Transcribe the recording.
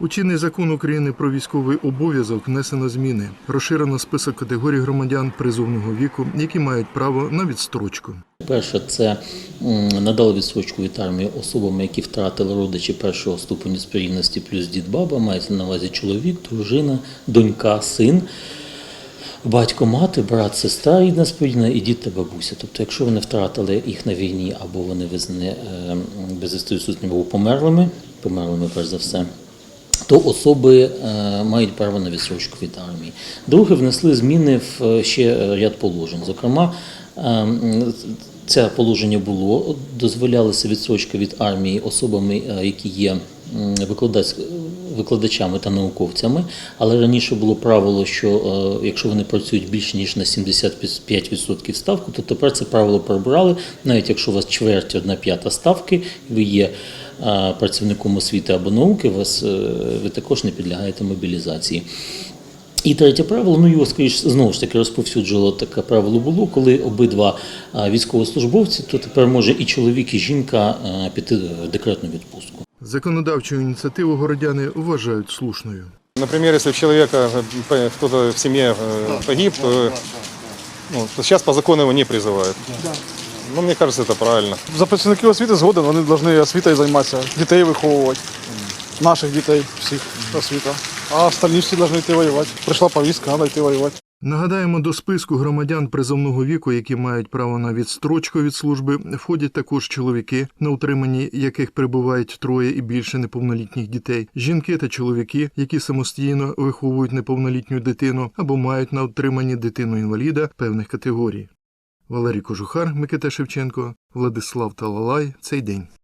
У чинний закон України про військовий обов'язок внесено зміни. Розширено список категорій громадян призовного віку, які мають право на відстрочку. Перше, це надали відсрочку від армії особам, які втратили родичі першого ступеню спорідності плюс дід баба, мається на увазі чоловік, дружина, донька, син, батько, мати, брат, сестра рідна спорідна і дід та бабуся. Тобто, якщо вони втратили їх на війні або вони визнані е, безвістою сутнім або померлими, померлими перш за все. То особи е, мають право на відсрочку від армії. Друге, внесли зміни в е, ще ряд положень. Зокрема, це положення було, дозволялася відсрочка від армії особами, е, які є викладачами та науковцями, але раніше було правило, що е, якщо вони працюють більше ніж на 75% ставку, то тепер це правило прибрали, навіть якщо у вас чверть, одна п'ята ставки, ви є е, працівником освіти або науки, вас, е, ви також не підлягаєте мобілізації. І третє правило, ну його скоріш знову ж таки розповсюджувало таке правило було, коли обидва військовослужбовці, то тепер може і чоловік, і жінка піти в декретну відпустку. Законодавчу ініціативу городяни вважають слушною. Например, если у человека э, кто-то в семье э, погиб, то, ну, то сейчас по закону его не призывают. Ну, мне кажется, это правильно. За працівників освіти згоден, вони повинні освітою займатися, дітей виховувати, наших дітей, всіх освіта. А остальні всі повинні йти воювати. Прийшла повістка, треба йти воювати. Нагадаємо, до списку громадян призовного віку, які мають право на відстрочку від служби, входять також чоловіки, на утриманні яких перебувають троє і більше неповнолітніх дітей, жінки та чоловіки, які самостійно виховують неповнолітню дитину або мають на утриманні дитину інваліда певних категорій. Валерій Кожухар, Микита Шевченко, Владислав Талалай. Цей день.